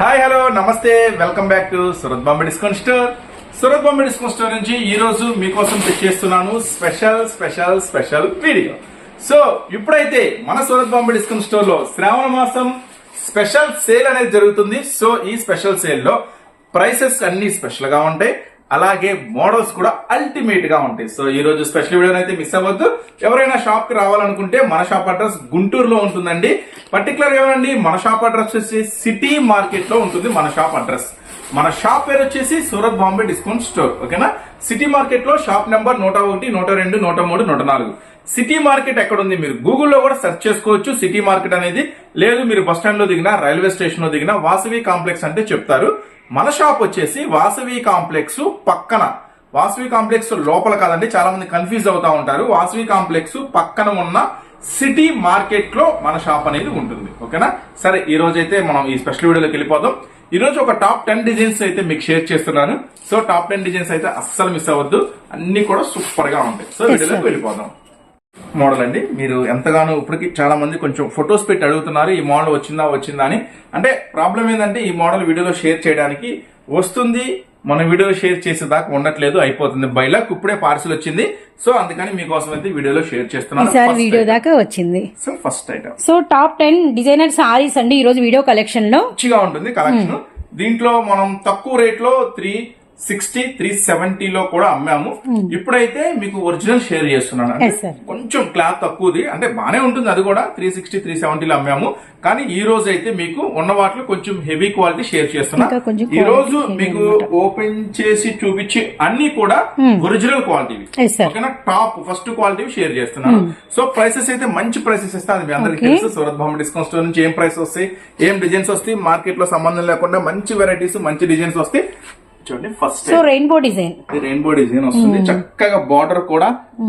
Hi hello నమస్తే welcome back to Surat Bombay discount store Surat Bombay discount store నుంచి ఈ రోజు మీకోసం తెచ్చేస్తున్నాను special special special video so ఇప్పుడైతే మన సూరత్ బాంబే డిస్కౌంట్ స్టోర్లో శ్రావణ మాసం స్పెషల్ సేల్ అనేది జరుగుతుంది. సో ఈ స్పెషల్ సేల్లో ప్రైసెస్ అన్ని స్పెషల్గా ఉంటాయి. అలాగే మోడల్స్ కూడా అల్టిమేట్గా ఉంటాయి. సో ఈ రోజు స్పెషల్ వీడియో అయితే మిస్ అవ్వద్దు. ఎవరైనా షాప్కి రావాలనుకుంటే మన షాప్ అడ్రస్ గుంటూరులో ఉంటుందండి. పర్టికులర్గా ఏమండి మన షాప్ అడ్రస్ వచ్చేసి సిటీ మార్కెట్లో ఉంటుంది మన షాప్ అడ్రస్ మన షాప్ పేరు వచ్చేసి సూరత్ బాంబే డిస్కౌంట్ స్టోర్. ఓకేనా? సిటీ మార్కెట్లో షాప్ నెంబర్ నూట ఒకటి నూట రెండు నూట మూడు నూట నాలుగు. సిటీ మార్కెట్ ఎక్కడ ఉంది మీరు గూగుల్లో కూడా సెర్చ్ చేసుకోవచ్చు. సిటీ మార్కెట్ అనేది లేదు మీరు బస్ స్టాండ్లో దిగినా రైల్వే స్టేషన్లో దిగినా వాసవి కాంప్లెక్స్ అంటే చెప్తారు. మన షాప్ వచ్చేసి వాసవి కాంప్లెక్స్ పక్కన. వాసవి కాంప్లెక్స్ లోపల కాదండి చాలా మంది కన్ఫ్యూజ్ అవుతా ఉంటారు. వాసవి కాంప్లెక్స్ పక్కన ఉన్న సిటీ మార్కెట్లో మన షాప్ అనేది ఉంటుంది. ఓకేనా? సరే ఈ రోజు అయితే మనం ఈ స్పెషల్ వీడియోలోకి వెళ్ళిపోదాం. ఈ రోజు ఒక టాప్ టెన్ డిజైన్స్ అయితే మీకు షేర్ చేస్తున్నాను. సో టాప్ టెన్ డిజైన్స్ అయితే అస్సలు మిస్ అవ్వద్దు. అన్ని కూడా సూపర్గా ఉంటాయి. సో వీడియోలోకి వెళ్ళిపోదాం. మోడల్ అండి. మీరు ఎంతగానో ఇప్పటికి చాలా మంది కొంచెం ఫొటోస్ పెట్టి అడుగుతున్నారు ఈ మోడల్ వచ్చిందా వచ్చిందా అని. అంటే ప్రాబ్లం ఏంటంటే ఈ మోడల్ వీడియోలో షేర్ చేయడానికి వస్తుంది మన వీడియోలో షేర్ చేసేదాకా ఉండట్లేదు అయిపోతుంది. బైలాక్ ఇప్పుడే పార్సిల్ వచ్చింది. సో అందుకని మీకోసం అయితే వీడియోలో షేర్ చేస్తున్నాను. ఈసారి వీడియో దాకా వచ్చింది. So first item so top ten designer saris అండి ఈ రోజు వీడియో కలెక్షన్లో మంచిగా ఉంటుంది కలెక్షన్. దీంట్లో మనం తక్కువ రేట్లో త్రీ సిక్స్టీ త్రీ సెవెంటీలో కూడా అమ్మాము. ఇప్పుడైతే మీకు ఒరిజినల్ షేర్ చేస్తున్నాను. కొంచెం క్లాత్ తక్కువది. అంటే బానే ఉంటుంది అది కూడా. త్రీ సిక్స్టీ త్రీ సెవెంటీలో అమ్మాము. కానీ ఈ రోజు అయితే మీకు ఉన్న వాటిలో కొంచెం హెవీ క్వాలిటీ షేర్ చేస్తున్నా. ఈ రోజు మీకు ఓపెన్ చేసి చూపించి అన్ని కూడా ఒరిజినల్ క్వాలిటీవి. Yes, sir. ఓకేనా? టాప్ ఫస్ట్ క్వాలిటీ షేర్ చేస్తున్నాను సో ప్రైసెస్ అయితే మంచి ప్రైసెస్ ఇస్తా అది మీ అందరికి. తెలుసు. సూరత్ భామ డిస్కౌంట్ స్టోర్ నుంచి ఏం ప్రైస్ వస్తాయి? ఏం డిజైన్స్ వస్తాయి? మార్కెట్లో సంబంధం లేకుండా మంచి వెరైటీస్ మంచి డిజైన్స్ వస్తాయి. చూడండి first so rainbow design rainbow design వస్తుంది. చక్కగా బార్డర్ కూడా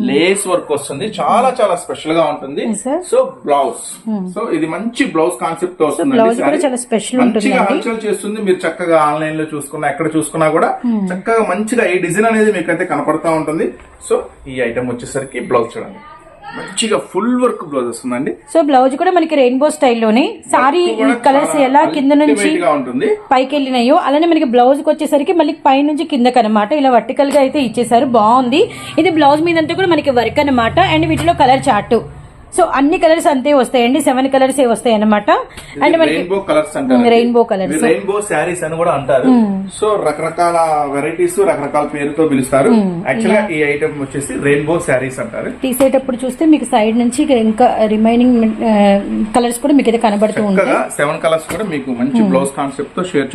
లేస్ వర్క్ వస్తుంది. చాలా చాలా స్పెషల్గా ఉంటుంది. సో బ్లౌజ్ సో ఇది మంచి బ్లౌజ్ కాన్సెప్ట్ వస్తుంది మంచిగా. హల్చల్ చేస్తుంది. మీరు చక్కగా ఆన్లైన్లో చూసుకున్నా ఎక్కడ చూసుకున్నా కూడా చక్కగా మంచిగా ఈ డిజైన్ అనేది మీకు అయితే కనపడతా ఉంటుంది. సో ఈ ఐటమ్ వచ్చేసరికి బ్లౌజ్ చూడండి. మంచిగా ఫుల్ వర్క్ బ్లౌజ్ వస్తుందండి. సో బ్లౌజ్ కూడా మనకి రెయిన్బో స్టైల్లోనే. సారీ Work కూడా కలర్స్ ఎలా కింద నుంచి పైకి వెళ్ళినాయో అలానే మనకి బ్లౌజ్కి వచ్చేసరికి మళ్ళీ పై నుంచి కిందకి అనమాట ఇలా వర్టికల్గా అయితే ఇచ్చేసారు బాగుంది. ఇది బ్లౌజ్ మీద కూడా మనకి వర్క్ అనమాట అండ్ వీటిలో కలర్ చార్ట్. సో అన్ని కలర్స్ అంతే వస్తాయండి సెవెన్ కలర్స్ ఏ వస్తాయి అనమాట అండ్ మనకి rainbow colours rainbow colours rainbow saris అని కూడా అంటారు. సో రకరకాల వెరైటీస్ రకరకాల పేరుతో పిలుస్తారు. యాక్చువల్గా ఈ ఐటమ్ వచ్చేసి రెయిన్బో శారీస్ అంటారు. తీసేటప్పుడు చూస్తే మీకు సైడ్ నుంచి ఇంకా రిమైనింగ్ కలర్స్ కూడా మీకు అయితే కనబడుతూ ఉంటాయి. సెవెన్ కలర్స్ కూడా మీకు మంచి బ్లౌజ్ కాన్సెప్ట్తో షేర్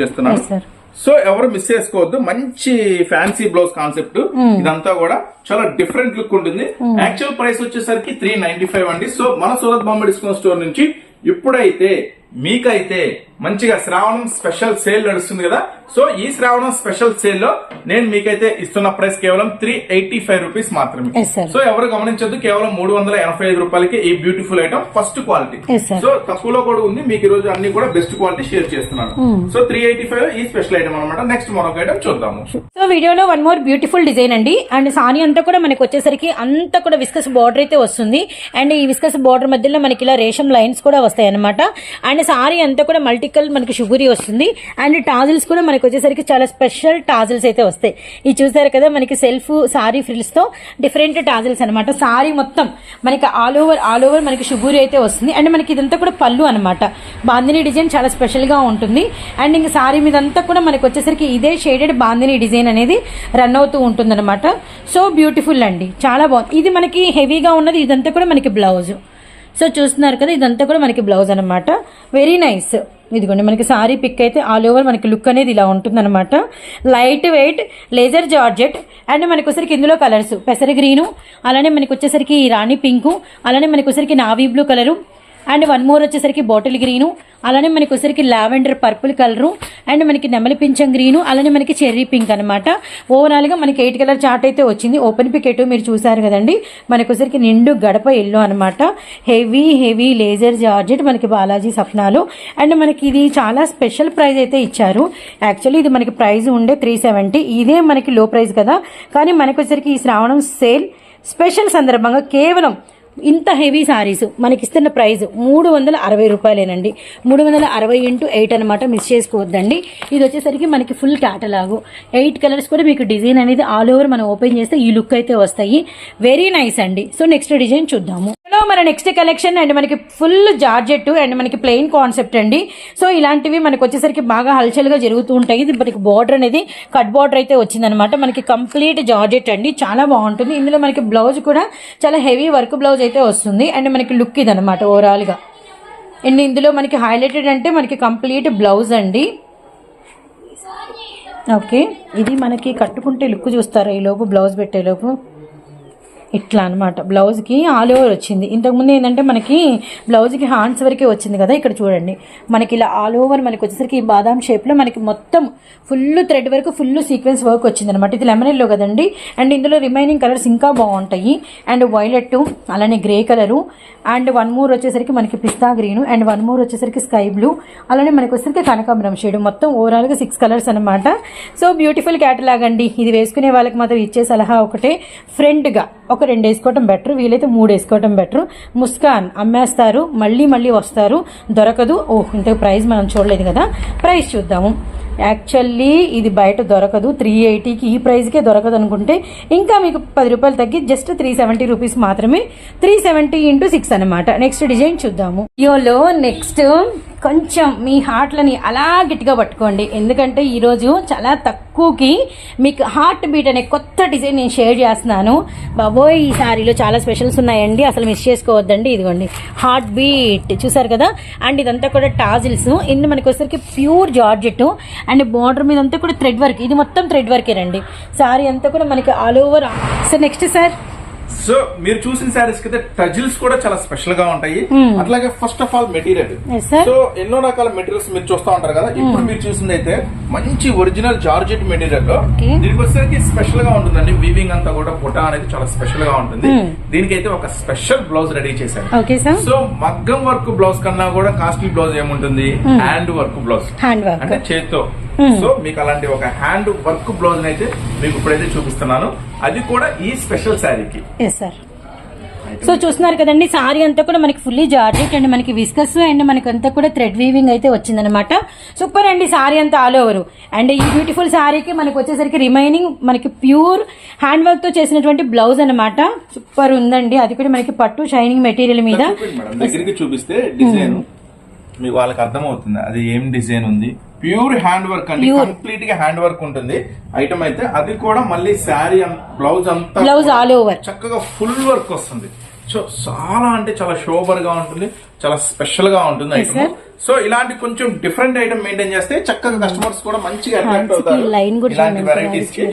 sir. సో ఎవరు మిస్ చేసుకోవద్దు. మంచి ఫ్యాన్సీ బ్లౌజ్ కాన్సెప్ట్ ఇదంతా కూడా చాలా డిఫరెంట్ లుక్ ఉంటుంది. యాక్చువల్ ప్రైస్ వచ్చేసరికి త్రీ నైన్టీ ఫైవ్ అండి. సో మన సూరత్ బాంబే డిస్కౌంట్ స్టోర్ నుంచి ఇప్పుడైతే మీకైతే మంచిగా శ్రావణం స్పెషల్ సేల్ నడుస్తుంది కదా? సో ఈ శ్రావణం స్పెషల్ సేల్లో నేను మీకైతే ఇస్తున్న ప్రైస్ కేవలం త్రీ ఎయిటీ ఫైవ్ రూపీస్ మాత్రమే. సో ఎవరు గమనించొద్దు కేవలం మూడు వందల ఎనభై ఐదు రూపాయలకి ఈ beautiful item first quality. So తక్కువలో కూడా ఉంది మీకు ఈ రోజు అన్ని కూడా బెస్ట్ క్వాలిటీ షేర్ చేస్తున్నాను. సో త్రీ ఎయిటీ ఫైవ్ ఈ స్పెషల్ ఐటమ్ అనమాట నెక్స్ట్ మరొక ఐటమ్ చూద్దాము. సో వీడియోలో వన్ మోర్ బ్యూటిఫుల్ డిజైన్ అండి. అండ్ సారీ అంతా కూడా మనకి వచ్చేసరికి అంతా కూడా విస్కస్ బార్డర్ అయితే వస్తుంది. అండ్ ఈ విస్కస్ బార్డర్ మధ్యలో మనకి ఇలా రేషం లైన్స్ కూడా వస్తాయి అనమాట అండ్ సారీ అంతా కూడా మల్టికల్ మనకి షుగరీ వస్తుంది. అండ్ టాజిల్స్ కూడా మనకి వచ్చేసరికి చాలా స్పెషల్ టాజిల్స్ అయితే వస్తాయి. ఇది చూసారు కదా మనకి సెల్ఫ్ సారీ ఫ్రిల్స్తో డిఫరెంట్ టాజిల్స్ అనమాట సారీ మొత్తం మనకి ఆల్ ఓవర్ ఆల్ ఓవర్ మనకి షుగూరి అయితే వస్తుంది. అండ్ మనకి ఇదంతా కూడా పళ్ళు అనమాట బాందిని డిజైన్ చాలా స్పెషల్గా ఉంటుంది. అండ్ ఇంకా సారీ మీదంతా కూడా మనకి వచ్చేసరికి ఇదే షేడెడ్ బాందిని డిజైన్ అనేది రన్ అవుతూ ఉంటుంది అనమాట సో బ్యూటిఫుల్ అండి. చాలా బాగుంది. ఇది మనకి హెవీగా ఉన్నది. ఇదంతా కూడా మనకి బ్లౌజ్ సో చూస్తున్నారు కదా ఇదంతా కూడా మనకి బ్లౌజ్ అనమాట వెరీ నైస్ ఇదిగోండి మనకి సారీ పిక్ అయితే ఆల్ ఓవర్ మనకి లుక్ అనేది ఇలా ఉంటుందన్నమాట. Light weight laser georgette and మనకు వచ్చేసరికి ఇందులో కలర్స్ పెసర గ్రీను అలానే మనకి వచ్చేసరికి రాణి పింకు అలానే మనకు వచ్చేసరికి navy blue colour and one more వచ్చేసరికి బాటిల్ గ్రీను అలానే మనకి వచ్చేసరికి లావెండర్ పర్పుల్ కలరు అండ్ మనకి నెమలి పింఛం గ్రీను అలానే మనకి చెర్రీ పింక్ అనమాట ఓవరాల్గా మనకి ఎయిట్ కలర్ చార్ట్ అయితే వచ్చింది. ఓపెన్ పికెట్ మీరు చూసారు కదండి. మనకి వచ్చేసరికి నిండు గడప ఎల్లో అనమాట హెవీ హెవీ లేజర్ జార్జెట్ మనకి బాలాజీ సప్నాలు. అండ్ మనకి ఇది చాలా స్పెషల్ ప్రైస్ అయితే ఇచ్చారు. యాక్చువల్లీ ఇది మనకి ప్రైజ్ ఉండే త్రీ సెవెంటీ ఇదే మనకి లో ప్రైజ్ కదా. కానీ మనకు వచ్చేసరికి ఈ శ్రావణం సేల్ స్పెషల్ సందర్భంగా కేవలం ఇంత హెవీ సారీస్ మనకి ఇస్తున్న ప్రైస్ మూడు వందల అరవై రూపాయలేనండి. మూడు వందల అరవై ఇంటూ ఎయిట్ అనమాట మిస్ చేసుకోవద్దండి. ఇది వచ్చేసరికి మనకి ఫుల్ క్యాటలాగు ఎయిట్ కలర్స్ కూడా మీకు డిజైన్ అనేది ఆల్ ఓవర్ మనం ఓపెన్ చేస్తే ఈ లుక్ అయితే వస్తాయి. వెరీ నైస్ అండి. సో నెక్స్ట్ డిజైన్ చూద్దాము. మన నెక్స్ట్ కలెక్షన్ అండ్. మనకి ఫుల్ జార్జెట్ అండ్ మనకి ప్లెయిన్ కాన్సెప్ట్ అండి. సో ఇలాంటివి మనకి వచ్చేసరికి బాగా హల్చల్గా జరుగుతూ ఉంటాయి. ఇది మనకి బార్డర్ అనేది కట్ బార్డర్ అయితే వచ్చిందనమాట మనకి కంప్లీట్ జార్జెట్ అండి. చాలా బాగుంటుంది. ఇందులో మనకి బ్లౌజ్ కూడా చాలా హెవీ వర్క్ బ్లౌజ్ అయితే వస్తుంది. అండ్ మనకి లుక్ ఇది అనమాట ఓవరాల్గా. అండ్ ఇందులో మనకి హైలైటెడ్ అంటే మనకి కంప్లీట్ బ్లౌజ్ అండి. ఓకే. ఇది మనకి కట్టుకుంటే లుక్ చూస్తారా? ఈ లోపు బ్లౌజ్ పెట్టేలోపు. ఇట్లా అనమాట బ్లౌజ్కి ఆల్ ఓవర్ వచ్చింది. ఇంతకుముందు ఏంటంటే మనకి బ్లౌజ్కి హ్యాండ్స్ వరకే వచ్చింది కదా ఇక్కడ చూడండి. మనకి ఇలా ఆల్ ఓవర్ మనకి వచ్చేసరికి ఈ బాదాం షేప్లో మనకి మొత్తం ఫుల్ థ్రెడ్ వరకు ఫుల్ సీక్వెన్స్ వర్క్ వచ్చింది అనమాట ఇది లెమన్ ఎల్లో కదండి. అండ్ ఇందులో రిమైనింగ్ కలర్స్ ఇంకా బాగుంటాయి. అండ్ వైలెట్ అలానే grey colour. And one more వచ్చేసరికి మనకి pista green. And one more వచ్చేసరికి స్కై బ్లూ. అలానే మనకి వచ్చేసరికి కనకాంబరం షేడ్. మొత్తం ఓవరాల్గా సిక్స్ కలర్స్ అనమాట సో బ్యూటిఫుల్ క్యాటలాగ్ అండి. ఇది వేసుకునే వాళ్ళకి మాత్రం ఇచ్చే సలహా ఒకటే. ఫ్రెండ్గా ఒక రెండు వేసుకోవటం బెటర్ వీలైతే మూడు వేసుకోవటం బెటర్ ముస్కాన్ అమ్మేస్తారు మళ్ళీ మళ్ళీ వస్తారు. దొరకదు. ఓహ్ ఇంత ప్రైస్ మనం చూడలేదు కదా. ప్రైస్ చూద్దాము. యాక్చువల్లీ ఇది బయట దొరకదు. త్రీ ఎయిటీకి ఈ ప్రైస్కే దొరకదు అనుకుంటే ఇంకా మీకు పది రూపాయలు తగ్గి జస్ట్ త్రీ సెవెంటీ రూపీస్ మాత్రమే త్రీ సెవెంటీ ఇంటూ సిక్స్ అనమాట నెక్స్ట్ డిజైన్ చూద్దాము. యోలో నెక్స్ట్ కొంచెం మీ హార్ట్లని అలా గట్టిగా పట్టుకోండి. ఎందుకంటే ఈరోజు చాలా తక్కువకి మీకు హార్ట్ బీట్ అనే కొత్త డిజైన్ నేను షేర్ చేస్తున్నాను. బాబోయ్ ఈ సారీలో చాలా స్పెషల్స్ ఉన్నాయండి. అసలు మిస్ చేసుకోవద్దండి. ఇదిగోండి. హార్ట్ బీట్ చూసారు కదా? అండ్ ఇదంతా కూడా టాజిల్స్. ఇన్ని మనకి వచ్చేసరికి ప్యూర్ జార్జెట్. అండ్ బార్డర్ మీద అంతా కూడా థ్రెడ్ వర్క్. ఇది మొత్తం థ్రెడ్ వర్కేనండి సారీ అంతా కూడా మనకి all over. Sir next sir. So మీరు చూసిన శారీస్కి టజిల్స్ కూడా చాలా స్పెషల్గా ఉంటాయి అట్లాగే first of all material. So ఎన్నో రకాల మెటీరియల్స్ మీరు చూస్తా ఉంటారు కదా. ఇప్పుడు మీరు చూసింది అయితే మంచి ఒరిజినల్ జార్జెట్ మెటీరియల్లో. దీనికి వచ్చేసరికి స్పెషల్గా ఉంటుందండి. వీవింగ్ అంతా కూడా బుట్ట అనేది చాలా స్పెషల్గా ఉంటుంది దీనికైతే ఒక స్పెషల్ బ్లౌజ్ రెడీ చేశారు. సో మగ్గం వర్క్ బ్లౌజ్ కన్నా కూడా కాస్ట్లీ బ్లౌజ్ ఏముంటుంది? హ్యాండ్ వర్క్ బ్లౌజ్ అంటే చేత్తో. సో మీకు అలాంటి ఒక హ్యాండ్ వర్క్ బ్లౌజ్ అయితే మీకు ఇప్పుడైతే చూపిస్తున్నాను. అది కూడా ఈ స్పెషల్ శారీకి సో చూస్తున్నారు కదండి సారీ అంతా కూడా మనకి ఫుల్లీ జార్జెట్ అండ్ మనకి విస్కస్ అండ్ మనకి అంతా కూడా థ్రెడ్ వీవింగ్ అయితే వచ్చిందనమాట సూపర్ అండి సారీ అంతా ఆల్ ఓవర్ అండ్ ఈ బ్యూటిఫుల్ సారీకి మనకి వచ్చేసరికి రిమైనింగ్ మనకి ప్యూర్ హ్యాండ్ వర్క్తో చేసినటువంటి బ్లౌజ్ అనమాట సూపర్ ఉందండి అది కూడా మనకి పట్టు షైనింగ్ మెటీరియల్ మీద. చూపిస్తే డిజైన్ మీకు వాళ్ళకి అర్థమవుతుంది. అది ఏం డిజైన్ ఉంది? ప్యూర్ హ్యాండ్ వర్క్ అండి. కంప్లీట్గా హ్యాండ్ వర్క్ ఉంటుంది. ఐటమ్ అయితే అది కూడా మళ్ళీ శారీ బ్లౌజ్ అంతా బ్లౌజ్ ఆల్ ఓవర్. చక్కగా ఫుల్ వర్క్ వస్తుంది. సో చాలా అంటే చాలా షోబర్గా ఉంటుంది చాలా స్పెషల్గా ఉంటుంది ఐటమ్ సో ఇలాంటి కొంచెం డిఫరెంట్ ఐటమ్ మెయింటైన్ చేస్తే చక్కగా కస్టమర్స్ కూడా మంచిగా అట్రాక్ట్ అవుతారు. ఇలాంటి వెరైటీస్కి.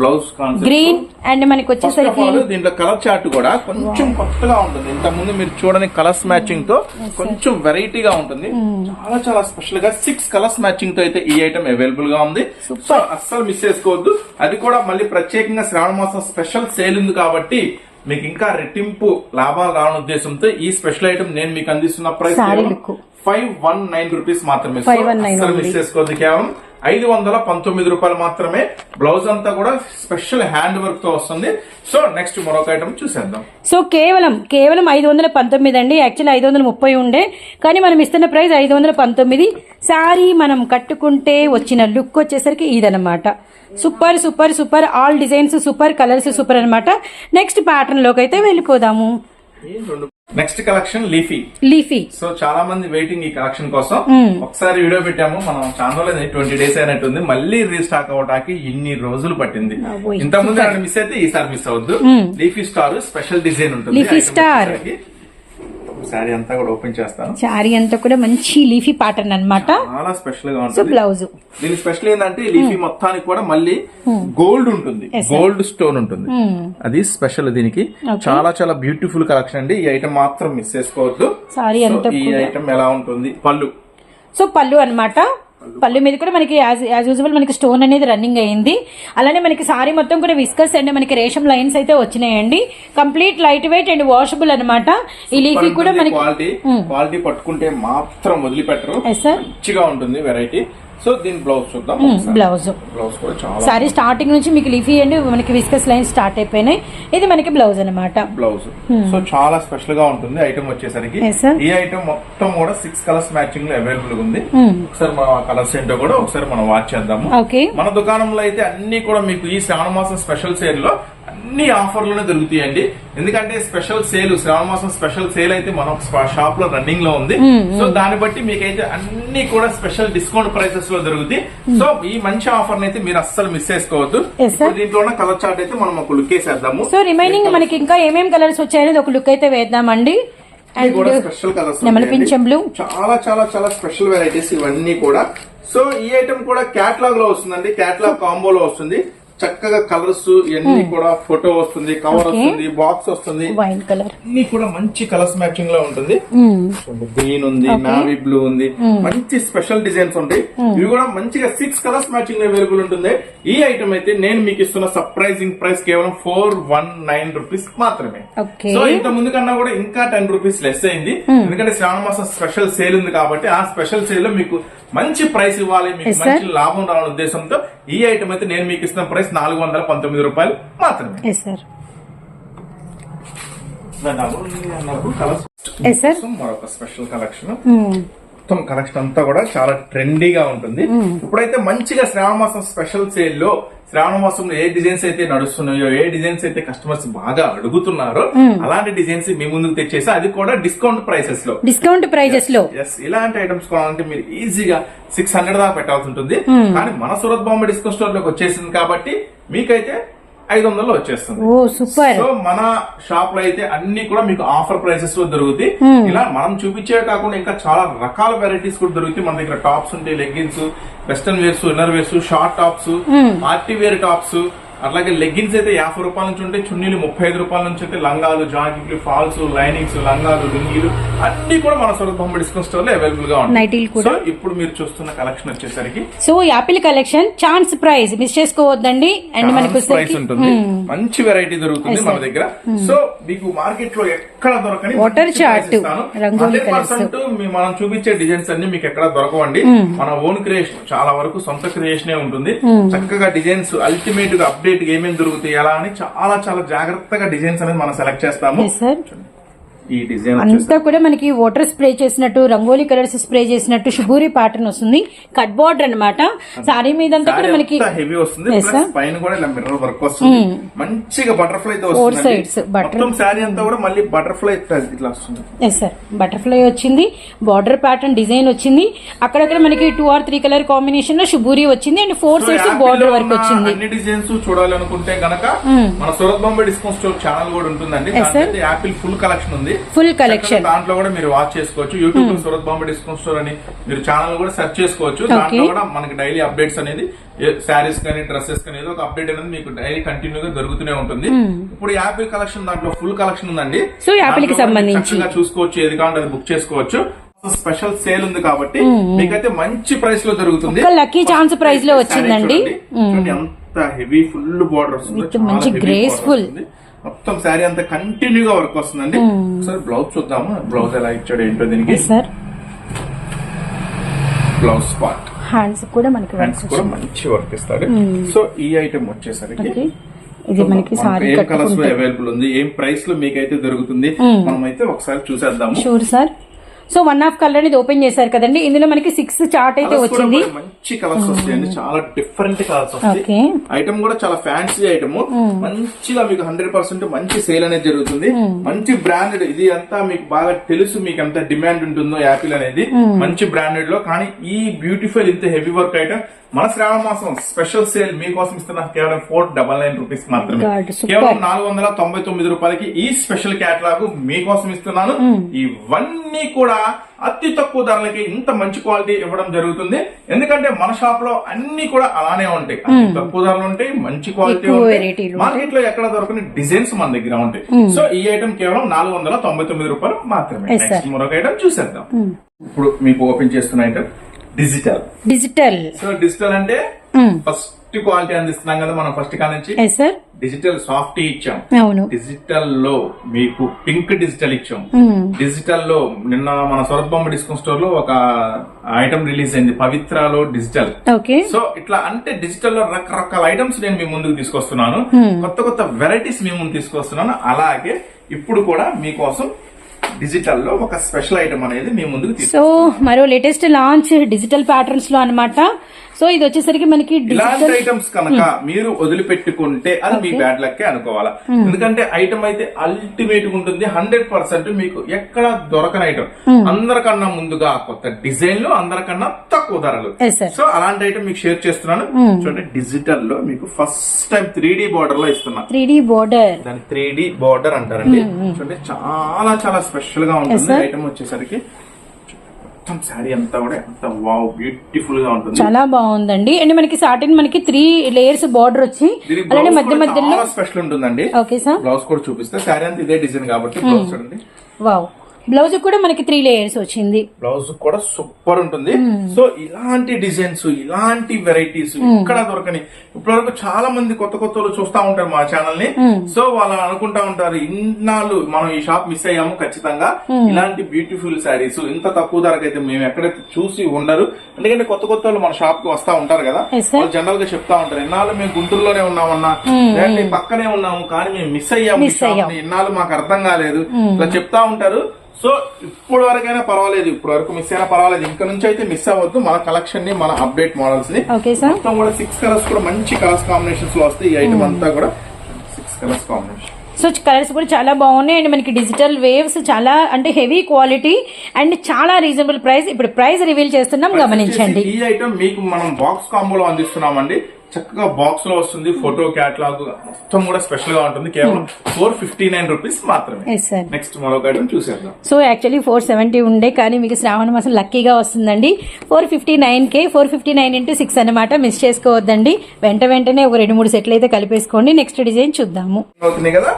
బ్లౌజ్ కాన్సెప్ట్ గ్రీన్ అండ్ మనకి వచ్చేసరికి దీంట్లో కలర్ చార్ట్ కూడా కొంచెం కొత్తగా ఉంటుంది. ఇంత ముందు మీరు చూడని కలర్స్ మ్యాచింగ్తో కొంచెం వెరైటీగా ఉంటుంది. చాలా చాలా స్పెషల్గా సిక్స్ కలర్స్ మ్యాచింగ్తో అయితే ఈ ఐటమ్ అవైలబుల్గా ఉంది. సో అస్సలు మిస్ చేసుకోవద్దు. అది కూడా మళ్ళీ ప్రత్యేకంగా శ్రావణ మాసం స్పెషల్ సేల్ ఉంది కాబట్టి మీకు ఇంకా రెట్టింపు లాభాలు రావడం ఉద్దేశంతో ఈ స్పెషల్ ఐటమ్ నేను మీకు అందిస్తున్న price. Five one nine rupees మాత్రమే సో 519 అస్సలు only. మిస్ చేసుకోవద్దు కేవలం ఐదు వందల పంతొమ్మిది రూపాయలు మాత్రమే. బ్లౌజ్ అంతా కూడా స్పెషల్ హ్యాండ్ వర్క్తో వస్తుంది. సో నెక్స్ట్ మరొక ఐటమ్ చూసేద్దాం. సో కేవలం కేవలం ఐదు వందల పంతొమ్మిది అండి. యాక్చువల్లీ ఐదు వందల ముప్పై ఉండే. కానీ మనం ఇస్తున్న ప్రైస్ ఐదు వందల పంతొమ్మిది. సారీ మనం కట్టుకుంటే వచ్చిన లుక్ వచ్చేసరికి ఇదనమాట super super super all designs super colours super అనమాట నెక్స్ట్ ప్యాటర్న్లోకి అయితే వెళ్ళిపోదాము next collection leafy leafy so చాలా మంది వెయిటింగ్ ఈ కలెక్షన్ కోసం. Hmm. ఒకసారి వీడియో పెట్టాము మనం ఛానల్ ట్వంటీ డేస్ అయినట్టుంది. మళ్ళీ రీస్టాక్ అవడానికి ఇన్ని రోజులు పట్టింది. ఇంత ముందు మిస్ అయితే ఈసారి మిస్ అవద్దు లీఫీ స్టార్ స్పెషల్ డిజైన్ ఉంటుంది. Leafy star. సారీ అంతా కూడా ఓపెన్ చేస్తాను. సారీ అంతా కూడా మంచి లీఫీ ప్యాటర్న్ అన్నమాట. చాలా స్పెషల్గా ఉంటుంది. బ్లౌజ్. దీని స్పెషల్ ఏంటంటే లీఫీ మొత్తానికి కూడా మళ్ళీ గోల్డ్ ఉంటుంది. Hmm. Yes, sir. Gold stone ఉంటుంది. అది స్పెషల్ దీనికి. చాలా చాలా బ్యూటిఫుల్ కలెక్షన్ అండి. ఈ ఐటమ్ మాత్రం మిస్ చేసుకోవద్దు. సారీ అంతా ఈ ఐటమ్ ఎలా ఉంటుంది? పళ్ళు. సో పళ్ళు అన్నమాట. పళ్ళు మీద కూడా మనకి యాజ్ యాజ్ యూజువల్ మనకి స్టోన్ అనేది రన్నింగ్ అయింది. అలానే మనకి సారీ మొత్తం కూడా విస్కర్స్ అండ్ మనకి రేషం లైన్స్ అయితే వచ్చినాయండి. Complete light weight and washable అన్నమాట. ఈ లీఫీ కూడా మనకి క్వాలిటీ క్వాలిటీ పట్టుకుంటే మాత్రం వదిలిపెట్టరు. మంచిగా ఉంటుంది వెరైటీ సో దీని బ్లౌజ్ చూద్దాం బ్లౌజ్. బ్లౌజ్ కూడా చాలా సారీ స్టార్టింగ్ నుంచి మీకు లీఫీ అండ్ మనకి విస్కస్ లైన్ స్టార్ట్ అయిపోయినాయి. ఇది మనకి బ్లౌజ్ అనమాట బ్లౌజ్. సో చాలా స్పెషల్గా ఉంటుంది ఐటమ్ వచ్చేసరికి. ఈ ఐటమ్ మొత్తం కూడా సిక్స్ కలర్స్ మ్యాచింగ్లో అవైలబుల్ ఉంది. ఒకసారి మనం కలర్స్ ఏంటో కూడా ఒకసారి మనం వాచ్ చేద్దాము. ఓకే మన దుకాణంలో అయితే అన్ని కూడా మీకు ఈ శ్రావణ మాసం స్పెషల్ సేల్లో అన్ని ఆఫర్లోనే దొరుకుతాయండి. ఎందుకంటే స్పెషల్ సేల్ శ్రావణ మాసం స్పెషల్ సేల్ అయితే మన షాప్లో రన్నింగ్లో ఉంది. సో దాన్ని బట్టి మీకైతే అన్ని కూడా స్పెషల్ డిస్కౌంట్ ప్రైసెస్లో దొరుకుతాయి సో ఈ మంచి ఆఫర్ అయితే మీరు అస్సలు మిస్ చేసుకోవద్దు. దీంట్లో కలర్ చార్ట్ అయితే మనం ఒక లుక్ వేసేద్దాము. సో రిమైనింగ్ మనకి ఇంకా ఏమేం కలర్స్ వచ్చాయనేది ఒక లుక్ అయితే వేద్దామండి. స్పెషల్ కలర్స్ చాలా చాలా చాలా స్పెషల్ వెరైటీస్ ఇవన్నీ కూడా. సో ఈ ఐటమ్ కూడా క్యాట్లాగ్లో వస్తుందండి. క్యాట్లాగ్ కాంబోలో వస్తుంది. చక్కగా కలర్స్ ఇవన్నీ కూడా ఫోటో వస్తుంది కవర్. వస్తుంది బాక్స్ వస్తుంది. వైన్ కలర్ అన్ని కూడా మంచి కలర్స్ మ్యాచింగ్లో ఉంటుంది. గ్రీన్ ఉంది నావీ బ్లూ ఉంది. మంచి స్పెషల్ డిజైన్స్ ఉంటాయి. ఇవి కూడా మంచిగా సిక్స్ కలర్స్ మ్యాచింగ్ అవైలబుల్ ఉంటుంది. ఈ ఐటమ్ అయితే నేను మీకు ఇస్తున్న సర్ప్రైజింగ్ ప్రైస్ కేవలం ఫోర్ వన్ నైన్ రూపీస్ మాత్రమే. సో ఇంత ముందు కన్నా కూడా ఇంకా టెన్ రూపీస్ లెస్ అయింది. ఎందుకంటే శ్రావణ మాసం స్పెషల్ సేల్ ఉంది కాబట్టి ఆ స్పెషల్ సేల్లో మీకు మంచి ప్రైస్ ఇవ్వాలి మీకు. మంచి లాభం రావాలనే ఉద్దేశంతో ఈ ఐటమ్ అయితే నేను మీకు ఇస్తున్న ప్రైస్ నాలుగు వందల పంతొమ్మిది రూపాయలు మాత్రమే. మరొక స్పెషల్ కలెక్షన్ మొత్తం కలెక్షన్ అంతా కూడా చాలా ట్రెండీగా ఉంటుంది. ఇప్పుడైతే మంచిగా శ్రావణ మాసం స్పెషల్ సేల్లో శ్రావణ మాసంలో ఏ డిజైన్స్ అయితే నడుస్తున్నాయో ఏ డిజైన్స్ అయితే కస్టమర్స్ బాగా అడుగుతున్నారో అలాంటి డిజైన్స్ మీ ముందుకు తెచ్చేసి అది కూడా డిస్కౌంట్ ప్రైసెస్లో. డిస్కౌంట్ ప్రైజెస్లో. ఎస్ ఇలాంటి ఐటమ్స్ కొనాలంటే మీరు ఈజీగా సిక్స్ హండ్రెడ్ దాకా పెట్టాల్సి ఉంటుంది. కానీ మన సూరత్ బాంబే డిస్కౌంట్ స్టోర్లోకి వచ్చేసింది కాబట్టి మీకైతే ఐదు వందల్లో వచ్చేస్తుంది సూపర్. సో మన షాప్లో అయితే అన్ని కూడా మీకు ఆఫర్ ప్రైసెస్లో దొరుకుతాయి ఇలా మనం చూపించే కాకుండా ఇంకా చాలా రకాల వెరైటీస్ కూడా దొరుకుతాయి. మన దగ్గర టాప్స్ ఉంటాయి leggings western wears inner wears short tops party wear tops అట్లాగే లెగ్గిన్స్ అయితే యాభై రూపాయల నుంచి ఉంటాయి చున్నీలు ముప్పై ఐదు రూపాయల నుంచి అయితే లంగాలు జాకెట్లు ఫాల్స్ లైనింగ్స్ లంగాలు లుంగీలు అన్ని కూడా మన బొమ్మ డిస్కౌంట్ స్టోర్లో అవైలబుల్గా ఉంటాయి. సో ఇప్పుడు మీరు చూస్తున్న కలెక్షన్ వచ్చేసరికి so apple collection chance price miss చేసుకోవద్దండి. అండ్ మనకు ప్రైస్ ఉంటుంది. మంచి వెరైటీ దొరుకుతుంది మన. దగ్గర. సో మీకు మార్కెట్లో ఎక్కడ దొరకని price ఇస్తాను. రంగోలీ 100% మీ- మనం చూపించే డిజైన్స్ అన్ని మీకు ఎక్కడ దొరకవండి. మన ఓన్ క్రియేషన్ చాలా వరకు సొంత క్రియేషన్ ఉంటుంది. చక్కగా డిజైన్స్ అల్టిమేట్గా అప్డేట్ ఏమేమి దొరుకుతాయి? ఎలా అని చాలా చాలా జాగ్రత్తగా డిజైన్స్ అనేది మనం సెలెక్ట్ చేస్తాము. ఈ డిజైన్ అంతా కూడా మనకి వాటర్ స్ప్రే చేసినట్టు రంగోలీ కలర్స్ స్ప్రే చేసినట్టు షుగూరి ప్యాటర్న్ వస్తుంది. కట్ బార్డర్ అన్నమాట. సారీ మీద అంతా కూడా మనకి హెవీ వస్తుంది. పైన కూడా ఇలా మిర్రర్ వర్క్ వస్తుంది. మంచిగా బటర్ఫ్లై sides, butter- మొత్తం శారీ అంతా కూడా మళ్ళీ బటర్ఫ్లై ఇట్లా వస్తుంది. ఎస్ సార్ బటర్ఫ్లై వచ్చింది బార్డర్ ప్యాటర్న్ డిజైన్ వచ్చింది. అక్కడక్కడ మనకి టూ ఆర్ త్రీ కలర్ కాంబినేషన్లో షుబూరి వచ్చింది and four sides border work వచ్చింది. అన్ని డిజైన్స్ చూడాలనుకుంటే గనక మన Surat Bombay discount store channel కూడా ఉంటుందండి. యాపిల్ ఫుల్ కలెక్షన్ ఉంది. ఫుల్ కలెక్షన్ దాంట్లో కూడా మీరు వాచ్ చేసుకోవచ్చు. యూట్యూబ్లో సూరత్ బాంబే డిస్కౌంట్ స్టోర్ అని మీరు ఛానల్ కూడా సెర్చ్ చేసుకోవచ్చు. దాంట్లో కూడా మనకి డైలీ అప్డేట్స్ అనేది శారీస్ కానీ డ్రెస్సెస్ కానీ ఏదో ఒక అప్డేట్ అనేది మీకు డైలీ కంటిన్యూగా దొరుకుతూనే ఉంటుంది. ఇప్పుడు యాపిల్ కలెక్షన్ దాంట్లో ఫుల్ కలెక్షన్ ఉందండి. So, యాపిల్కి సంబంధించి. చూసుకోవచ్చు. ఏది కావాలంటే అది బుక్ చేసుకోవచ్చు. స్పెషల్ సేల్ ఉంది కాబట్టి మీకైతే మంచి ప్రైస్లో దొరుకుతుంది. lucky chance price లో వచ్చిందండి. ఎంత హెవీ ఫుల్ బార్డర్ మంచి graceful. మొత్తం శారీ అంతా కంటిన్యూగా వర్క్ వస్తుందండి. ఒకసారి బ్లౌజ్ చూద్దాము? బ్లౌజ్ ఎలా ఇచ్చాడు ఏంటో దీనికి? Sir blouse spot. హ్యాండ్స్ కూడా మనకి హ్యాండ్స్ కూడా మంచి వర్క్ ఇస్తాడు. సో ఈ ఐటమ్ వచ్చేసరికి ఇది మనకి సారీ ఏం కలర్స్ అవైలబుల్ ఉంది? ఏం ప్రైస్లో మీకైతే దొరుకుతుంది? మనం అయితే ఒకసారి చూసేద్దాము. Sure sir so one half colour అనేది ఓపెన్ చేశారు కదండి. ఇందులో మనకి సిక్స్ చార్ట్ అయితే వచ్చింది. మంచి కలర్స్ వస్తాయండి. చాలా డిఫరెంట్ కలర్స్ వస్తాయి. ఐటమ్ కూడా చాలా ఫ్యాన్సీ ఐటమ్ మంచిగా మీకు హండ్రెడ్ పర్సెంట్ మంచి సేల్ అనేది జరుగుతుంది. మంచి బ్రాండెడ్ ఇది అంతా మీకు బాగా తెలుసు మీకు ఎంత డిమాండ్ ఉంటుందో యాపిల్ అనేది. మంచి బ్రాండెడ్లో. కానీ ఈ బ్యూటిఫుల్ ఇంత హెవీ వర్క్ ఐటమ్ మన శ్రావణ మాసం స్పెషల్ సేల్ మీకోసం ఇస్తున్న కేవలం ఫోర్ డబల్ నైన్ రూపీస్ మాత్రమే. కేవలం నాలుగు వందల తొంభై తొమ్మిది రూపాయలకి ఈ స్పెషల్ క్యాటలాగ్ మీకోసం ఇస్తున్నాను. ఇవన్నీ కూడా అతి తక్కువ ధరలకి ఇంత మంచి క్వాలిటీ ఇవ్వడం జరుగుతుంది. ఎందుకంటే మన షాప్లో అన్ని కూడా అలానే ఉంటాయి. తక్కువ ధరలు ఉంటాయి మంచి క్వాలిటీ ఉంటాయి. మార్కెట్లో ఎక్కడ దొరకని డిజైన్స్ మన దగ్గర ఉంటాయి. సో ఈ ఐటమ్ కేవలం నాలుగు వందల తొంభై తొమ్మిది రూపాయలు మాత్రమే. మరొక ఐటమ్ చూసేద్దాం. ఇప్పుడు మీకు ఓపెన్ చేస్తున్న item digital digital so digital అంటే ఫస్ట్ క్వాలిటీ అందిస్తున్నాం కదా మనం ఫస్ట్ కా నుంచి ఎస్ సార్ డిజిటల్ సాఫ్ట్ ఇచ్చాం. అవును. డిజిటల్లో మీకు పింక్ డిజిటల్ ఇచ్చాం. డిజిటల్లో నిన్న మన సొరత్ బొమ్మ డిస్కౌంట్ స్టోర్లో ఒక ఐటమ్ రిలీజ్ అయింది. పవిత్రలో డిజిటల్ ఓకే సో ఇట్లా అంటే డిజిటల్లో రకరకాల ఐటమ్స్ నేను మీ ముందుకు తీసుకొస్తున్నాను. కొత్త కొత్త వెరైటీస్ మీ ముందు తీసుకొస్తున్నాను. అలాగే ఇప్పుడు కూడా మీకోసం డిజిటల్లో ఒక స్పెషల్ ఐటమ్ అనేది మీ ముందుకు సో మరో లేటెస్ట్ లాంచ్ డిజిటల్ ప్యాటర్న్స్లో అన్నమాట. సో ఇది వచ్చేసరికి మనకి ఇలాంటి ఐటమ్స్ కనుక మీరు వదిలిపెట్టుకుంటే అది మీ బ్యాడ్ లక్కే అనుకోవాలా. ఎందుకంటే ఐటమ్ అయితే అల్టిమేట్గా ఉంటుంది హండ్రెడ్ పర్సెంట్ మీకు ఎక్కడ దొరకని ఐటమ్ అందరికన్నా ముందుగా కొత్త డిజైన్లు అందరికన్నా తక్కువ ధరలు. సో అలాంటి ఐటమ్ మీకు షేర్ చేస్తున్నాను. చూడండి డిజిటల్లో మీకు ఫస్ట్ టైం త్రీ బార్డర్లో ఇస్తున్నా. త్రీ డి బోర్డర్ దాని త్రీ డి బార్డర్ అంటారండి. చూడండి చాలా చాలా స్పెషల్గా ఉంటుంది. ఐటమ్ వచ్చేసరికి. మొత్తం శారీ అంతా కూడా ఎంత వావ్ బ్యూటిఫుల్గా ఉంటుంది. చాలా బాగుందండి. అండ్ మనకి సాటిన్ మనకి త్రీ లేయర్స్ బార్డర్ వచ్చి అలానే మధ్య మధ్యలో స్పెషల్ ఉంటుందండి. ఓకే సార్ బ్లౌజ్ కూడా చూపిస్తే శారీ అంతా ఇదే డిజైన్ కాబట్టి బ్లౌజ్ చూడండి. వావ్ బ్లౌజ్ కూడా మనకి త్రీ లేయర్స్ వచ్చింది. బ్లౌజ్ కూడా సూపర్ ఉంటుంది. సో ఇలాంటి డిజైన్స్ ఇలాంటి వెరైటీస్ ఇక్కడ దొరకని ఇప్పటివరకు చాలా మంది కొత్త కొత్త వాళ్ళు చూస్తా ఉంటారు మా ఛానల్ని సో వాళ్ళు అనుకుంటా ఉంటారు ఇన్నాళ్ళు మనం ఈ షాప్ మిస్ అయ్యాము ఖచ్చితంగా. ఇలాంటి బ్యూటిఫుల్ శారీస్ ఇంత తక్కువ ధరకు అయితే మేము ఎక్కడైతే చూసి ఉండరు. ఎందుకంటే కొత్త కొత్త వాళ్ళు మన షాప్కి వస్తా ఉంటారు కదా. వాళ్ళు జనరల్గా చెప్తా ఉంటారు ఇన్నాళ్ళు మేము గుంటూరులోనే ఉన్నామన్నా లేదంటే పక్కనే ఉన్నాము కానీ మేము మిస్ అయ్యాము ఇన్నాళ్ళు మాకు అర్థం కాలేదు. ఇట్లా చెప్తా ఉంటారు. సో ఇప్పుడు వరకైనా పర్వాలేదు ఇప్పుడు వరకు మిస్ అయినా పర్వాలేదు. ఇంకా నుంచి అయితే మిస్ అవ్వద్దు. మన కలెక్షన్ని మన అప్డేట్ మోడల్స్ని. మొత్తం కూడా సిక్స్ కలర్స్ కూడా మంచి కలర్స్ కాంబినేషన్స్లో వస్తాయి. ఈ ఐటమ్ అంతా కూడా six colours combination so colours కూడా చాలా బాగున్నాయి. అండ్ మనకి డిజిటల్ వేవ్స్ చాలా అంటే హెవీ క్వాలిటీ అండ్ చాలా రీజనబుల్ ప్రైస్ ఇప్పుడు ప్రైస్ రివీల్ చేస్తున్నాం. గమనించండి. ఈ ఐటమ్ మీకు మనం బాక్స్ కాంబోలో అందిస్తున్నామండి. చక్కగా బాక్స్లో వస్తుంది ఫోటో క్యాటలాగ్ మొత్తం కూడా స్పెషల్గా ఉంటుంది. కేవలం ఫోర్ ఫిఫ్టీ నైన్ రూపీస్ మాత్రమే. నెక్స్ట్ మరొక ఐటమ్ చూసేద్దాం. సో యాక్చువల్లీ ఫోర్ సెవెంటీ ఉండే కానీ మీకు శ్రావణ మాసం లక్కీగా వస్తుందండి. ఫోర్ ఫిఫ్టీ నైన్ కే four fifty nine into six అనమాట మిస్ చేసుకోవద్దండి. వెంట వెంటనే ఒక రెండు మూడు సెట్లు అయితే కలిపేసుకోండి. నెక్స్ట్ డిజైన్ చూద్దాము. అవుతుంది కదా?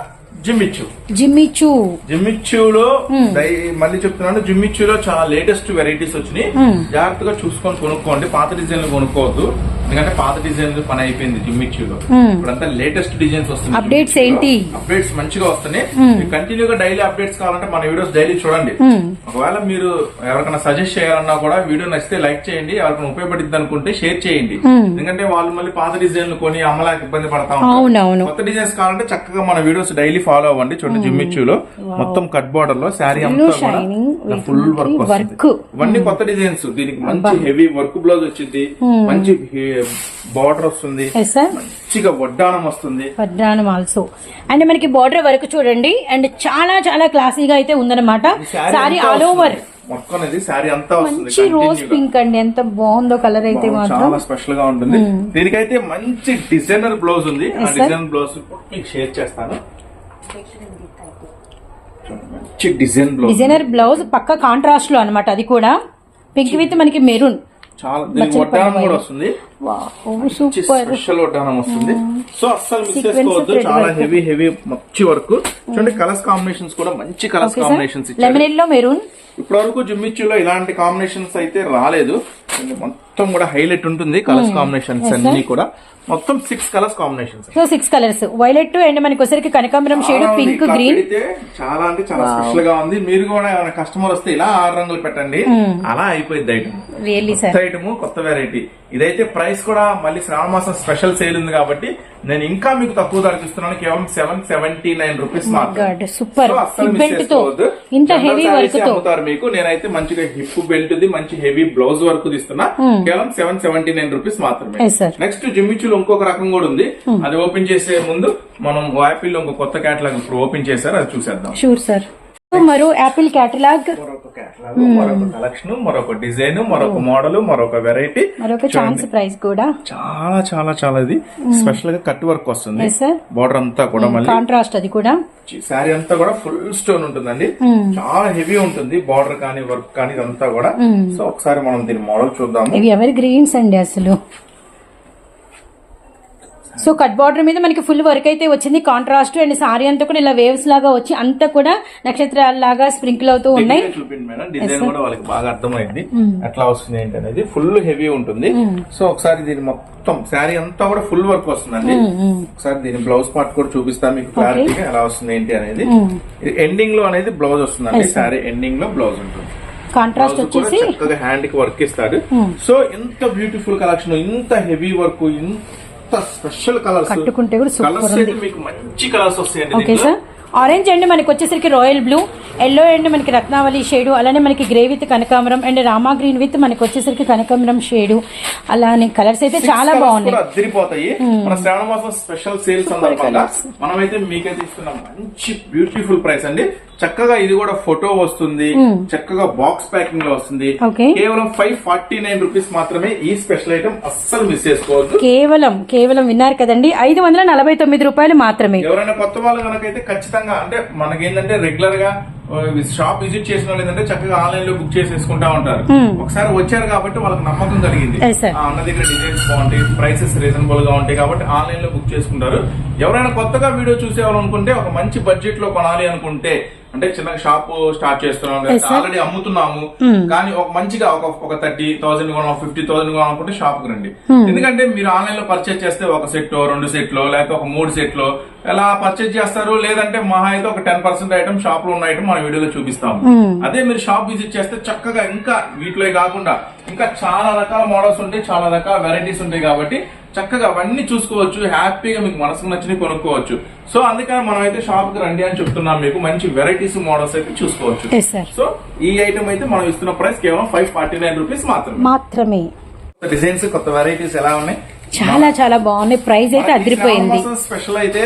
జిమ్మిచ్చు. జిమ్మిచూ జిమ్మిచ్చులో మళ్ళీ చెప్తున్నాను జిమ్మిచ్చులో చాలా లేటెస్ట్ వెరైటీస్ వచ్చినాయి. జాగ్రత్తగా చూసుకొని కొనుక్కోండి. పాత డిజైన్లు కొనుక్కోవద్దు. ఎందుకంటే పాత డిజైన్ పని అయిపోయింది జిమ్మిచ్చులో. ఇప్పుడంతా లేటెస్ట్ డిజైన్స్ వస్తున్నాయి Updates ఏంటి? అప్డేట్స్ మంచిగా వస్తున్నాయి. కంటిన్యూ గా డైలీ అప్డేట్స్ కావాలంటే మన వీడియోస్ డైలీ చూడండి. ఒకవేళ మీరు ఎవరికైనా సజెస్ట్ చేయాలన్నా కూడా వీడియో నచ్చితే లైక్ చేయండి. ఎవరికైనా ఉపయోగపడుతుంది అనుకుంటే షేర్ చేయండి. ఎందుకంటే వాళ్ళు మళ్ళీ పాత డిజైన్లు కొని అమ్మలాకి ఇబ్బంది పడతా ఉంటారు. కొత్త డిజైన్స్ కావాలంటే చక్కగా మన వీడియోస్ డైలీ ఫాలో అవ్వండి. చూడండి జిమ్మిచ్చులో మొత్తం కట్ బార్డర్లో శారీ అంతా కూడా ఫుల్ వర్క్. వస్తుంది. ఇవన్నీ కొత్త డిజైన్స్. దీనికి మంచి హెవీ వర్క్ బ్లౌజ్ వచ్చింది. మంచి బార్డర్ వస్తుంది. సార్ మంచిగా వడ్డానం వస్తుంది. వడ్డానం ఆల్సో అండ్ మనకి బార్డర్ వరకు చూడండి. అండ్ చాలా చాలా క్లాసీగా అయితే ఉందన్నమాట. Sari all over. మొత్తం అనేది శారీ అంతా వస్తుంది మంచి రోజ్. పింక్ అండి. ఎంత బాగుందో కలర్ అయితే చాలా స్పెషల్గా ఉంటుంది దీనికైతే మంచి డిజైనర్ బ్లౌజ్ ఉంది. ఆ. డిజైనర్ బ్లౌజ్ షేర్ చేస్తాను. మంచి డిజైన్ బ్లౌజ్ డిజైనర్ బ్లౌజ్ పక్క కాంట్రాస్ట్లో అన్నమాట అది కూడా పింక్ విత్ మనకి మెరూన్ చాలా దీనికి మచ్చలు వడ్డానం పడిపోయి. కూడా వస్తుంది. స్పెషల్ వడ్డానం వస్తుంది. సో అస్సలు మిస్ Sequence చేసుకోవద్దు. చాలా. హెవీ హెవీ మంచి వర్క్ చూడండి కలర్స్ కాంబినేషన్స్ కూడా మంచి కలర్స్ కాంబినేషన్స్ ఇచ్చారు. ఎల్లో మెరూన్ ఇప్పటి వరకు జిమ్మిచ్చులో ఇలాంటి కాంబినేషన్స్ అయితే రాలేదు. మొత్తం కూడా హైలైట్ ఉంటుంది కలర్స్ కాంబినేషన్స్ అన్ని కూడా. మొత్తం six colours combinations. So six colours violet and మనకి వచ్చరికి కనకాంబరం షేడ్ పింక్ గ్రీన్ చాలా అంటే చాలా స్పెషల్గా ఉంది. మీరు కూడా ఏమైనా కస్టమర్ వస్తే ఇలా ఆరు రంగులు పెట్టండి. అలా అయిపోయింది ఐటమ్ కొత్త ఐటమ్ కొత్త వెరైటీ ఇదైతే ప్రైస్ కూడా మళ్ళీ శ్రావణ మాసం స్పెషల్ సేల్ ఉంది కాబట్టి నేను ఇంకా మీకు తక్కువ ధరకు ఇస్తున్నాను. కేవలం సెవెన్ సెవెంటీ నైన్ రూపీస్తో, ఇంత తో. అమ్ముతారు మీకు. నేనైతే మంచిగా హిప్ బెల్ట్ ది మంచి హెవీ బ్లౌజ్ వర్క్ ఇస్తున్నా. కేవలం సెవెన్ సెవెంటీ నైన్ రూపీస్ మాత్రమే. నెక్స్ట్ జిమ్మిచ్చులు ఇంకొక రకం కూడా ఉంది. అది ఓపెన్ చేసే ముందు మనం యాపిల్ ఇంకో కొత్త కేటలాగ్ ఇప్పుడు ఓపెన్ చేశారు అది చూసేద్దాం. షూర్ సార్ మరో యాపిల్ మరొక కేటలాగ్ మరొక కలెక్షన్ మరొక డిజైన్ మరొక మోడల్ మరొక వెరైటీ మరొక ఛాన్స్ ప్రైస్ కూడా. చాలా చాలా చాలా ఇది. స్పెషల్గా కట్ వర్క్ వస్తుంది. బార్డర్ అంతా కూడా మళ్ళీ. కాంట్రాస్ట్ అది కూడా. శారీ అంతా కూడా ఫుల్ స్టోన్ ఉంటుందండి. చాలా హెవీ ఉంటుంది. బార్డర్ కానీ వర్క్ కానీ ఇదంతా కూడా. సో ఒకసారి మనం దీని మోడల్ చూద్దాము. ఇవి ఎవరి గ్రీన్స్ అండి అసలు? సో కట్ బార్డర్ మీద మనకి ఫుల్ వర్క్ అయితే వచ్చింది. కాంట్రాస్ట్ అండ్ సారీ అంతా కూడా ఇలా వేవ్స్ లాగా వచ్చి అంతా కూడా నక్షత్రాల లాగా స్ప్రింకిల్ అవుతూ ఉన్నాయి. డిజైన్ కూడా వాళ్ళకి బాగా అర్థమైంది. ఎట్లా వస్తుంది ఏంటి అనేది ఫుల్ హెవీ ఉంటుంది. సో ఒకసారి దీని మొత్తం శారీ అంతా కూడా ఫుల్ వర్క్ వస్తుందండి. ఒకసారి దీని బ్లౌజ్ పార్ట్ కూడా చూపిస్తాను మీకు క్లారిటీగా ఎలా వస్తుంది ఏంటి అనేది. ఎండింగ్లో అనేది బ్లౌజ్ వస్తుందండి. శారీ ఎండింగ్లో బ్లౌజ్ ఉంటుంది. కాంట్రాస్ట్ వచ్చేసి హ్యాండ్కి వర్క్ ఇస్తాడు. సో ఇంత బ్యూటిఫుల్ కలెక్షన్ ఇంత హెవీ వర్క్ ఇంత స్పెషల్ కలర్స్. కట్టుకుంటే కూడా సూపర్ కలర్స్ ఉంది. అయితే మీకు మంచి కలర్స్ వస్తాయండి ఓకే దీంట్లో. సార్. ఆరెంజ్ అండ్ మనకి వచ్చేసరికి రాయల్ బ్లూ ఎల్లో అండ్ మనకి రత్నావళి షేడు అలానే మనకి గ్రే విత్ కనకాంబరం అండ్ రామా గ్రీన్ విత్ మనకి వచ్చేసరికి కనకాంబరం షేడు అలానే కలర్స్ అయితే Six చాలా colours బాగున్నాయి. కూడా అదిరిపోతాయి మన శ్రావణ మాసం స్పెషల్ సేల్ సందర్భంగా మనమైతే మీకైతే ఇస్తున్నాం మంచి బ్యూటిఫుల్ ప్రైస్ అండి. చక్కగా ఇది కూడా ఫోటో వస్తుంది. చక్కగా బాక్స్ ప్యాకింగ్లో వస్తుంది. కేవలం ఫైవ్ ఫార్టీ నైన్ రూపీస్ మాత్రమే ఈ స్పెషల్ ఐటమ్ అస్సలు మిస్ చేసుకోవద్దు. కేవలం కేవలం విన్నారు కదండి. ఐదు వందల నలభై తొమ్మిది రూపాయలు మాత్రమే. ఎవరైనా కొత్త వాళ్ళు కనుకైతే ఖచ్చితంగా అంటే మనకేంటంటే రెగ్యులర్గా షాప్ విజిట్ చేసిన వాళ్ళు ఏంటంటే చక్కగా ఆన్లైన్లో బుక్ చేసేసుకుంటా ఉంటారు. ఒకసారి వచ్చారు కాబట్టి వాళ్ళకి నమ్మకం కలిగింది. అన్న దగ్గర డిజైన్స్ బాగుంటాయి ప్రైసెస్ రీజనబుల్గా ఉంటాయి కాబట్టి ఆన్లైన్లో బుక్ చేసుకుంటారు. ఎవరైనా కొత్తగా వీడియో చూసేవాలనుకుంటే ఒక మంచి బడ్జెట్లో కొనాలి అనుకుంటే అంటే చిన్న షాప్ స్టార్ట్ చేస్తున్నాం. ఆల్రెడీ అమ్ముతున్నాము. కానీ ఒక మంచిగా ఒక ఒక థర్టీ థౌసండ్ కొనాలి ఫిఫ్టీ థౌసండ్ కొనాలనుకుంటే షాప్కి రండి. ఎందుకంటే మీరు ఆన్లైన్లో పర్చేజ్ చేస్తే ఒక సెట్ రెండు సెట్లు లేకపోతే ఒక మూడు సెట్లు ఎలా పర్చేజ్ చేస్తారు లేదంటే మహా అయితే ఒక టెన్ పర్సెంట్ ఐటమ్ షాప్లో ఉన్న ఐటమ్ మన వీడియోలో చూపిస్తాము. అదే మీరు షాప్ విజిట్ చేస్తే చక్కగా ఇంకా వీటిలో కాకుండా ఇంకా చాలా రకాల మోడల్స్ ఉంటాయి చాలా రకాల వెరైటీస్ ఉంటాయి కాబట్టి చక్కగా అవన్నీ చూసుకోవచ్చు హ్యాపీగా మీకు మనసుకు నచ్చినవి కొనుక్కోవచ్చు. సో అందుకని మనం అయితే షాప్కి రండి అని చెప్తున్నాం మీకు. మంచి వెరైటీస్ మోడల్స్ అయితే చూసుకోవచ్చు. సో ఈ ఐటమ్ అయితే మనం ఇస్తున్న ప్రైస్ కేవలం ఫైవ్ ఫార్టీ నైన్ రూపీస్ మాత్రమే. మాత్రమే డిజైన్స్ కొత్త వెరైటీస్ ఎలా ఉన్నాయి? చాలా చాలా బాగున్నాయి. ప్రైస్ అయితే అదిరిపోయింది. స్పెషల్ అయితే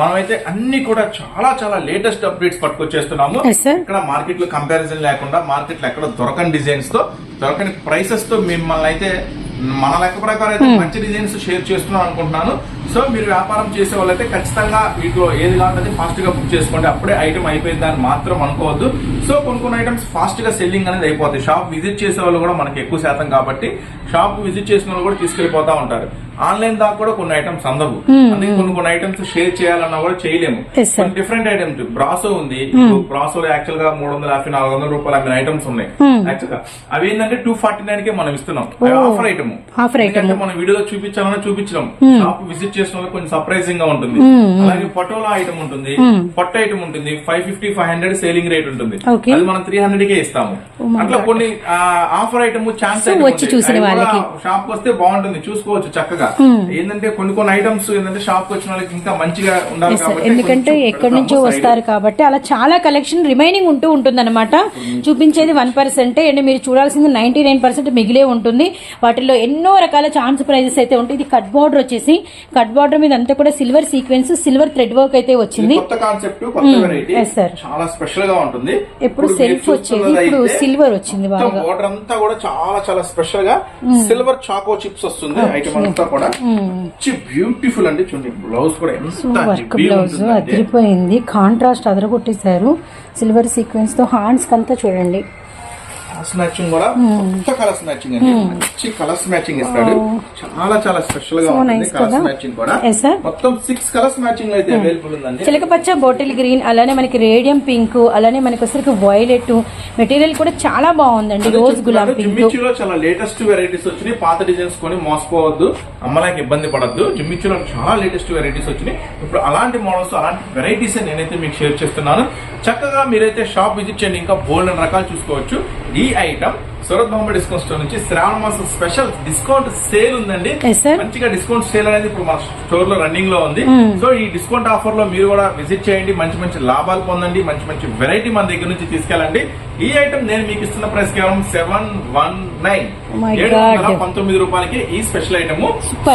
మనమైతే అన్ని కూడా చాలా చాలా లేటెస్ట్ అప్డేట్స్ పట్టుకొచ్చేస్తున్నాము. ఇక్కడ మార్కెట్లో కంపారిజన్ లేకుండా మార్కెట్లో ఎక్కడ దొరకని డిజైన్స్తో దొరకని ప్రైసెస్తో మిమ్మల్ని అయితే మన లెక్క ప్రకారం అయితే మంచి డిజైన్స్ షేర్ చేస్తున్నాం అనుకుంటున్నాను. సో మీరు వ్యాపారం చేసే వాళ్ళైతే ఖచ్చితంగా వీటిలో ఏది కావాలంటే ఫాస్ట్గా బుక్ చేసుకోండి. అప్పుడే ఐటమ్ అయిపోయింది అని మాత్రం అనుకోవద్దు. సో కొన్ని కొన్ని ఐటమ్స్ ఫాస్ట్గా సెల్లింగ్ అనేది అయిపోతాయి. షాప్ విజిట్ చేసే వాళ్ళు కూడా మనకి ఎక్కువ శాతం కాబట్టి షాప్ విజిట్ చేసిన వాళ్ళు కూడా తీసుకెళ్ళిపోతా ఉంటారు. ఆన్లైన్ దాకా కూడా కొన్ని ఐటమ్స్ అందవు. అందుకే కొన్ని కొన్ని ఐటమ్స్ షేర్ చేయాలన్నా కూడా చేయలేము. కొన్ని డిఫరెంట్ ఐటమ్స్ బ్రాసో ఉంది. బ్రాసో లో యాక్చువల్గా మూడు వందల యాభై నాలుగు వందల రూపాయలు అమ్మిన ఐటమ్స్ ఉన్నాయి. యాక్చువల్గా. అవి ఏంటంటే టూ ఫార్టీ నైన్ కే మనం ఇస్తున్నాం. Offer item. మనం వీడియోలో చూపించాలన్నా చూపించడం షాప్ విజిట్ చేసిన వాళ్ళకి కొంచెం సర్ప్రైజింగ్గా ఉంటుంది. అలాగే పటోలా ఐటమ్ ఉంటుంది. పట్టు ఐటమ్ ఉంటుంది. Five fifty five hundred selling rate ఉంటుంది. అది మనం త్రీ హండ్రెడ్ కే ఇస్తాము. అట్లా కొన్ని ఆఫర్ ఐటమ్ ఛాన్స్. షాప్ వస్తే బాగుంటుంది. చూసుకోవచ్చు చక్కగా. ఏంటంటే కొన్ని కొన్ని ఐటమ్స్ ఏంటంటే షాప్ వచ్చిన వాళ్ళకి ఇంకా మంచిగా ఉండాలి ఎందుకంటే ఎక్కడి నుంచో వస్తారు కాబట్టి అలా చాలా కలెక్షన్ రిమైనింగ్ ఉంటూ ఉంటుందన్నమాట. చూపించేది వన్ పర్సెంట్ అండ్ మీరు చూడాల్సింది నైన్టీ నైన్ పర్సెంట్ మిగిలే ఉంటుంది. వాటిలో ఎన్నో రకాల ఛాన్స్ ప్రైజెస్ అయితే ఉంటాయి. ఇది కట్ బార్డర్ వచ్చేసి కట్ బార్డర్ మీద అంతా కూడా silver sequence silver thread work అయితే వచ్చింది. కొత్త కాన్సెప్ట్ కొత్త వెరైటీ yes, sir. చాలా స్పెషల్గా ఉంటుంది. ఎప్పుడు self వచ్చేది, ఇప్పుడు silver వచ్చింది బాగా. బోర్డర్ అంతా కూడా చాలా చాలా స్పెషల్గా సిల్వర్ చాకో చిప్స్ వస్తుంది ఐటమ్ అంతా కూడా. మంచి బ్యూటిఫుల్ అండి. చూడండి బ్లౌజ్ కూడా ఎంత వర్క్ బ్లౌజ్ అదిరిపోయింది. కాంట్రాస్ట్ అదరగొట్టేశారు. సిల్వర్ సీక్వెన్స్తో హ్యాండ్స్ కంతా చూడండి. మ్యాచింగ్ కూడా. కొత్త కలర్స్ మ్యాచింగ్ అండి. మంచి కలర్స్ మ్యాచింగ్ ఇస్తాడు. చాలా చాలా స్పెషల్గా ఉంటుంది కలర్స్ కదా? మ్యాచింగ్ కూడా. మొత్తం సిక్స్ కలర్స్ మ్యాచింగ్ అయితే అవైలబుల్ ఉందండి. చిలకపచ్చ బాటిల్ గ్రీన్ అలానే మనకి రేడియం పింక్ అలానే మనకి వచ్చరికి వైలెట్ మెటీరియల్ కూడా చాలా బాగుందండి. రోజ్ గులాబీ జిమ్మిచ్చులో చాలా లేటెస్ట్ వెరైటీస్ వచ్చినాయి. పాత డిజైన్స్ కొని మోసపోవద్దు. అమ్మలాకి ఇబ్బంది పడద్దు. జిమ్మిచ్చులో చాలా లేటెస్ట్ వెరైటీస్ వచ్చినాయి. ఇప్పుడు అలాంటి మోడల్స్ అలాంటి వెరైటీస్ నేనైతే మీకు షేర్ చేస్తున్నాను. చక్కగా మీరైతే షాప్ విజిట్ చేయండి. ఇంకా బోల్డ్ రకాలు చూసుకోవచ్చు. ఈ item Surat Bombay discount store నుంచి శ్రావణ మాసం స్పెషల్ డిస్కౌంట్ సేల్ ఉందండి. మంచిగా డిస్కౌంట్ సేల్ అనేది ఇప్పుడు మన స్టోర్లో రన్నింగ్లో ఉంది సో ఈ డిస్కౌంట్ ఆఫర్లో మీరు కూడా విజిట్ చేయండి. మంచి మంచి లాభాలు పొందండి. మంచి మంచి వెరైటీ మన దగ్గర నుంచి తీసుకెళ్ళండి. ఈ ఐటమ్ నేను మీకు ఇస్తున్న ప్రైస్ కేవలం సెవెన్ వన్ నైన్. Oh ఏడు వందల. పంతొమ్మిది రూపాయలకి ఈ స్పెషల్ ఐటమ్.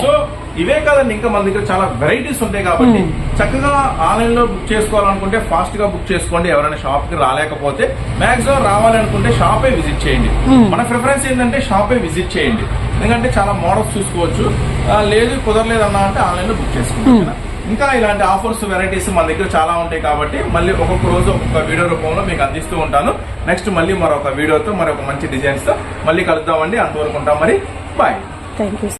సో ఇవే కాదండి ఇంకా మన దగ్గర చాలా వెరైటీస్ ఉంటాయి కాబట్టి చక్కగా ఆన్లైన్లో బుక్ చేసుకోవాలనుకుంటే ఫాస్ట్గా బుక్ చేసుకోండి ఎవరైనా షాప్కి రాలేకపోతే మాక్సిమం రావాలనుకుంటే షాపే విజిట్ చేయండి. మన ప్రిఫరెన్స్ ఏంటంటే షాపే విజిట్ చేయండి. ఎందుకంటే చాలా మోడల్స్ చూసుకోవచ్చు. లేదు కుదరలేదు అన్నా అంటే ఆన్లైన్లో బుక్ చేసుకోండి ఇంకా ఇలాంటి ఆఫర్స్ వెరైటీస్ మన దగ్గర చాలా ఉంటాయి కాబట్టి మళ్ళీ ఒక్కొక్క రోజు ఒక్కొక్క వీడియో రూపంలో మీకు అందిస్తూ ఉంటాను. నెక్స్ట్ మళ్ళీ మరొక వీడియోతో మరొక మంచి డిజైన్స్తో మళ్ళీ కలుద్దామండి. అంతవరకు ఉంటాం మరి. Bye thank you